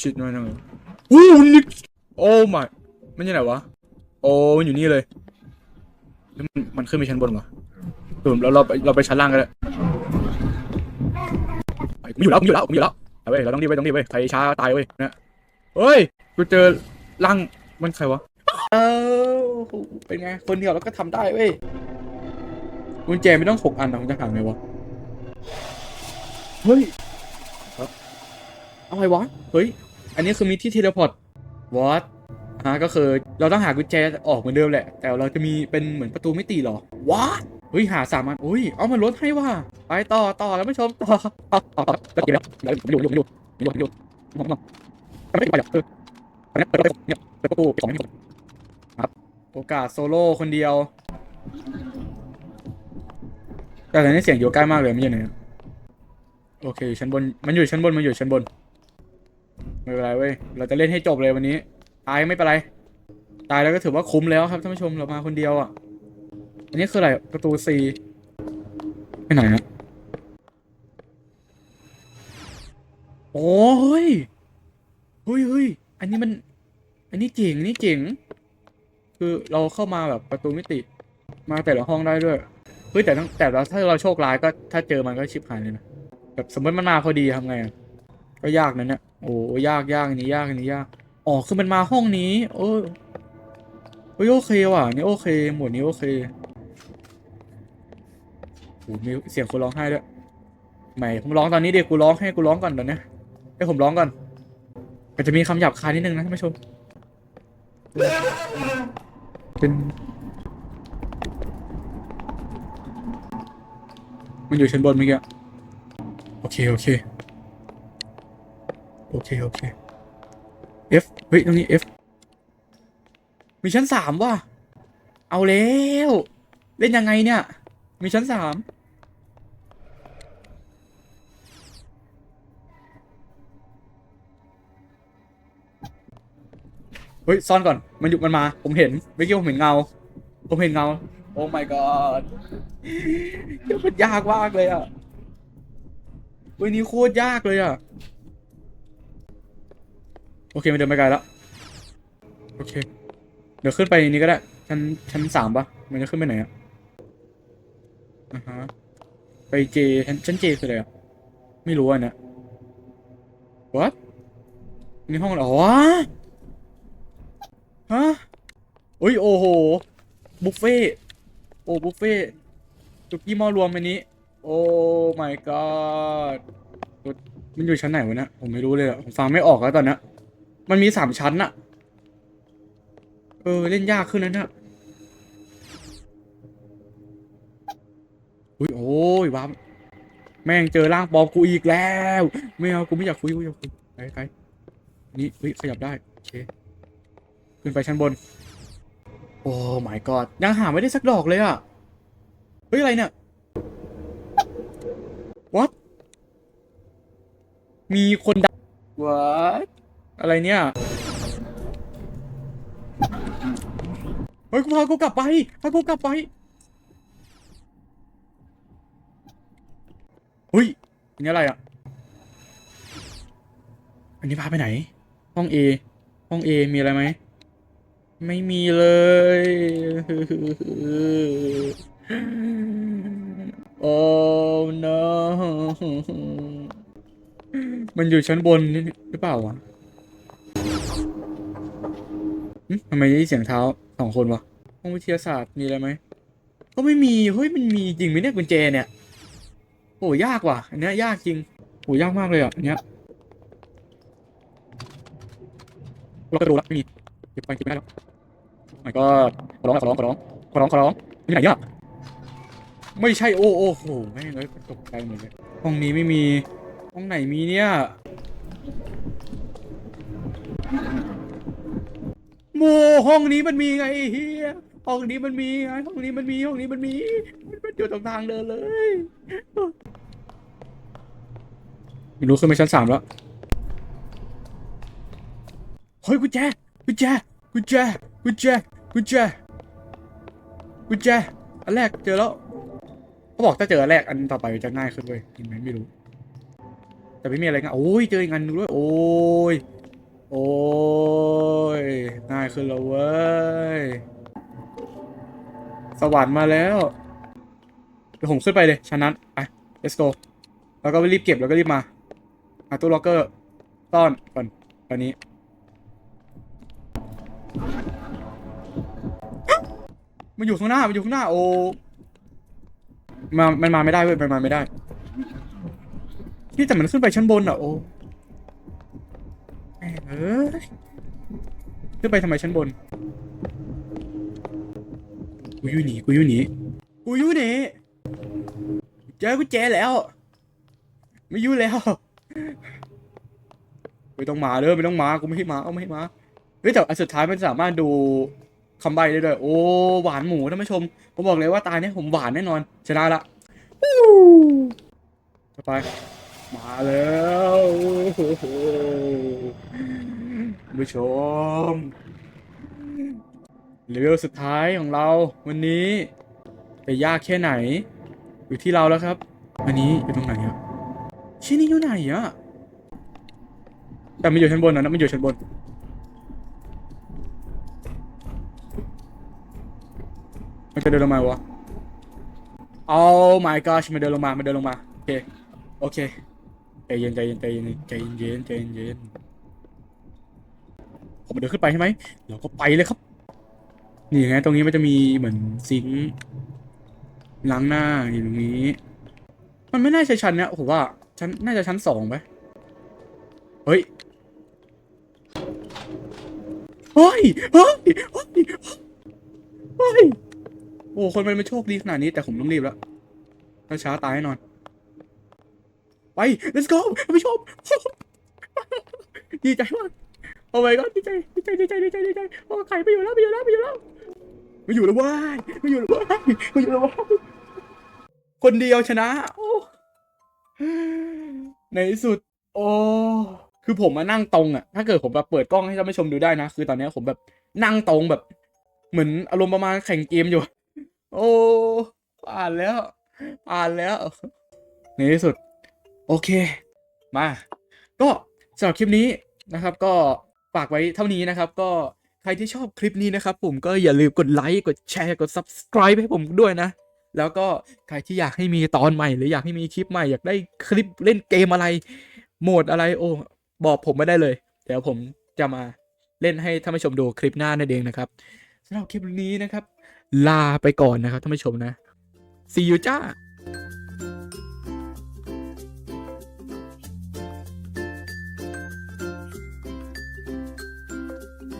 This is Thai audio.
ชิดหน่อยหนึงโอ้นี่โอ้ my มันอยู่ไหนวะ โอ้มันอยู่นี่เลยแล้วมันมันขึ้นไปชั้นบนวะเออเราเราไปเราไปชั้นล่างกันเลยไปกูอยู่แล้วกูอยู่แล้วกูอยู่แล้วเอาเว้ยเราต้องรีบไปต้องรีบไปใครช้าตายเว้ยเนี่ยเฮ้ยกูเจอร่างมันใครวะเออเป็นไงคนเดียวแล้วก็ทำได้เว้ย กุญแจไม่ต้องหกอันนะผมจะถามไงวะ เฮ้ยครับอะไรวะ เฮ้ย อันนี้คือมีที่เทเลพอร์ตวอตฮะก็คือเราต้องหากุญแจออกเหมือนเดิมแหละ แต่เราจะมีเป็นเหมือนประตูมิติเหรอวอตเฮ้ยหาสามอันอุ้ย เอามันลดให้ว่ะไปต่อต่อแล้วผู้ชมต่อต่อต่อต่อแล้วกี่แล้วอยู่อยู่อยู่อยู่อยู่อยู่มองมองทำไมไม่ไปอะเอออันนี้เปิดประตูเนี่ยเปิดประตูสองไม่มีคนครับโอกาสโซโล่คนเดียว แต่ตอนนี้เสียงอยู่ใกล้มากเลยไม่ใช่ไหนโอเคอยู่ชั้นบนมันอยู่ชั้นบนมันอยู่ชั้นบนไม่เป็นไรเว้ยเราจะเล่นให้จบเลยวันนี้ ตายไม่เป็นไร ตายแล้วก็ถือว่าคุ้มแล้วครับท่านผู้ชมเรามาคนเดียวอะอันนี้คืออะไรประตูซีไปไหนฮะโอ้ยเฮ้ยเฮ้ยอันนี้มัน อันนี้เจ๋งนนี้เจ๋ง คือเราเข้ามาแบบประตูมิติ มาแต่ละห้องได้ด้วย เฮ้ยแต่ต้องแต่เราถ้าเราโชคร้ายก็ถ้าเจอมันก็ชิบหายเลยนะแบบสมมติมันมาพอดีทำไงก็ยากนะเนี่ยโอ้ยากยากนี้ยากนี้ยากอ๋อคือมันมาห้องนี้ โอ้ยเฮ้ยโอเคว่ะนี่โอเค หมวดนี้โอเคโอ้มีเสียงคนร้องไห้ด้วยไม่ผมร้องตอนนี้เด็กกูร้องให้กูร้องก่อนตอนเนี้ยให้ผมร้องก่อนก็จะมีคำหยาบคายนิดนึงนะท่านผู้ชมเป็น มันอยู่ชั้นบนเมื่อกี้โอเค โอเค โอเค โอเค F เฮ้ยตรงนี้ F มีชั้นสามว่ะ เอาแล้ว เล่นยังไงเนี่ย มีชั้นสามเฮ้ยซ่อนก่อน มันอยู่มันมา ผมเห็นเมื่อกี้ผมเห็นเงา ผมเห็นเงา โอ้ my god เดี๋ยมันยากมากเลยอะวันนี้โคตรยากเลยอะ โอเคมันเดินไปไกลแล้ว โอเค เดี๋ยวขึ้นไปนี้ก็ได้ ชั้นชั้นสามปะมันจะขึ้นไปไหนอะอ่าฮะ ไปเจชั้นชั้นเจคืออะไรอะ ไม่รู้อะเนี่ย what นี่ห้องอะไรอ๋อฮะอุ้ยโอ้โห บุฟเฟ่ โอ้บุฟเฟ่ต์จุกี้หม้อรวมอันนี้ โอ้ my god มันอยู่ชั้นไหนวะเนี่ยผมไม่รู้เลยอะผมฟังไม่ออกแล้วตอนนี้มันมีสามชั้นอะเออ เล่นยากขึ้นนะเนี่ยอุ้ยโอ้ยว้าแม่งเจอร่างปลอมกูอีกแล้ว ไม่เอากูไม่อยากคุยกูอยากคุยไปไปนี่เฮ้ยขยับได้โอเคขึ้นไปชั้นบน โอ้ my god ยังหาไม่ได้สักดอกเลยอะเฮ้ย อะไรเนี่ย what มีคนดั what อะไรเนี่ย เฮ้ยกูพากูกลับไปพากูกลับไปเฮ้ยอันนี้อะไรอะ อันนี้พาไปไหน ห้อง A ห้อง A มีอะไรไหม ไม่มีเลย โอ้ no มันอยู่ชั้นบนหรือเปล่าวะทำไมได้เสียงเท้าสองคนวะ ห้องวิทยาศาสตร์มีอะไรไหม ก็ไม่มี เฮ้ย มันมีจริงไหมเนี่ยกุญแจเนี่ย โอ้ยากว่ะ อันเนี้ยยากจริงโอ้ยากมากเลยอะอันเนี้ยเรากระโดดละไม่มีเก็บไปเก็บไม่ได้แล้ว ไม่ก็ขอร้องขอร้องขอร้องขอร้องขอร้องที่ไหนเนี่ยไม่ใช่โอ้โอ้โหแม่งเลยตกใจหมดเลยห้องนี้ไม่มีห้องไหนมีเนี่ยโมห้องนี้มันมีไงเฮียห้องนี้มันมีไงห้องนี้มันมีห้องนี้มันมีมันเป็นอยู่ตรงทางเดินเลยไม่รู้ขึ้นไปชั้นสามแล้วเฮ้ยกุญแจกุญแจกุญแจ กุญแจกุญแจกุญแจอันแรกเจอแล้วเขาบอกถ้าเจออันแรกอันต่อไปจะง่ายขึ้นเว้ยเห็นไหมไม่รู้ แต่ไม่มีอะไรง่ายโอ้ยเจออีกอันนึงด้วยโอ้ยโอ้ยง่ายขึ้นแล้วเว้ยสวรรค์มาแล้วเดี๋ยวผมขึ้นไปเลยชั้นนั้นไป let's go แล้วก็รีบเก็บแล้วก็รีบมาหาตู้ล็อกเกอร์ต้อนก่อนตอนนี้ มันอยู่ข้างหน้า มันอยู่ข้างหน้า โอ้ มา มันมาไม่ได้เว้ย มันมาไม่ได้ นี่แต่มันขึ้นไปชั้นบนอะ โอ้เอ้ยขึ้นไปทำไมชั้นบน กูยู่หนี กูยู่หนี กูยู่หนี เจอกูเจแล้ว ไม่ยู่แล้ว ไม่ต้องมาเด้อไม่ต้องมา กูไม่ให้มา เอาไม่ให้มา เฮ้ยแต่อันสุดท้ายมันสามารถดู คำใบได้ด้วย โอ้ หวานหมูท่านผู้ชม ผมบอกเลยว่าตาเนี้ยผมหวานแน่นอน ชนะละไป มาแล้วผู้ชมเลเวลสุดท้ายของเราวันนี้จะยากแค่ไหน อยู่ที่เราแล้วครับ อันนี้อยู่ตรงไหนอะชิ้นนี้อยู่ไหนอะแต่มันอยู่ชั้นบนนะนะมันอยู่ชั้นบน มันจะเดินลงมาวะ Oh my gosh มันเดินลงมา มันเดินลงมา โอเค โอเคใจเย็นใจเย็นใจเย็นใจเย็นใจเย็นผมเดินขึ้นไปใช่ไหมเราก็ไปเลยครับ นี่ไงตรงนี้มันจะมีเหมือนซิงล้างหน้าอยู่ตรงนี้ มันไม่น่าใช่ชั้นเนี้ยผมว่าชั้นน่าจะชั้นสองไหมเฮ้ย เฮ้ย เฮ้ย เฮ้ย เฮ้ย โอ้คนมันไม่โชคดีขนาดนี้แต่ผมต้องรีบแล้ว ถ้าช้าตายแน่นอน ไป let's go ท่านผู้ชม ดีใจมากโอ้ my god ดีใจดีใจดีใจดีใจดีใจโอ้ไข่ไปอยู่แล้วไปอยู่แล้วไปอยู่แล้วไม่อยู่แล้วว้ายไม่อยู่แล้วว้ายไม่อยู่แล้วว้ายคนเดียวชนะ โอ้ในที่สุด โอ้คือผมมานั่งตรงอะถ้าเกิดผมแบบเปิดกล้องให้ท่านผู้ชมดูได้นะ คือตอนนี้ผมแบบนั่งตรงแบบ เหมือนอารมณ์ประมาณแข่งเกมอยู่ โอ้อ่านแล้ว อ่านแล้ว ในที่สุด โอเค มา ก็สำหรับคลิปนี้นะครับ ก็ฝากไว้เท่านี้นะครับ ก็ใครที่ชอบคลิปนี้นะครับ ผมก็อย่าลืมกดไลค์กดแชร์กด subscribe ให้ผมด้วยนะ แล้วก็ใครที่อยากให้มีตอนใหม่ หรืออยากให้มีคลิปใหม่อยากได้คลิปเล่นเกมอะไร โหมดอะไรโอ้บอกผมไม่ได้เลย เดี๋ยวผมจะมาเล่นให้ท่านผู้ชมดูคลิปหน้านั่นเองนะครับสำหรับคลิปนี้นะครับ ลาไปก่อนนะครับท่านผู้ชมนะซีอูจ้า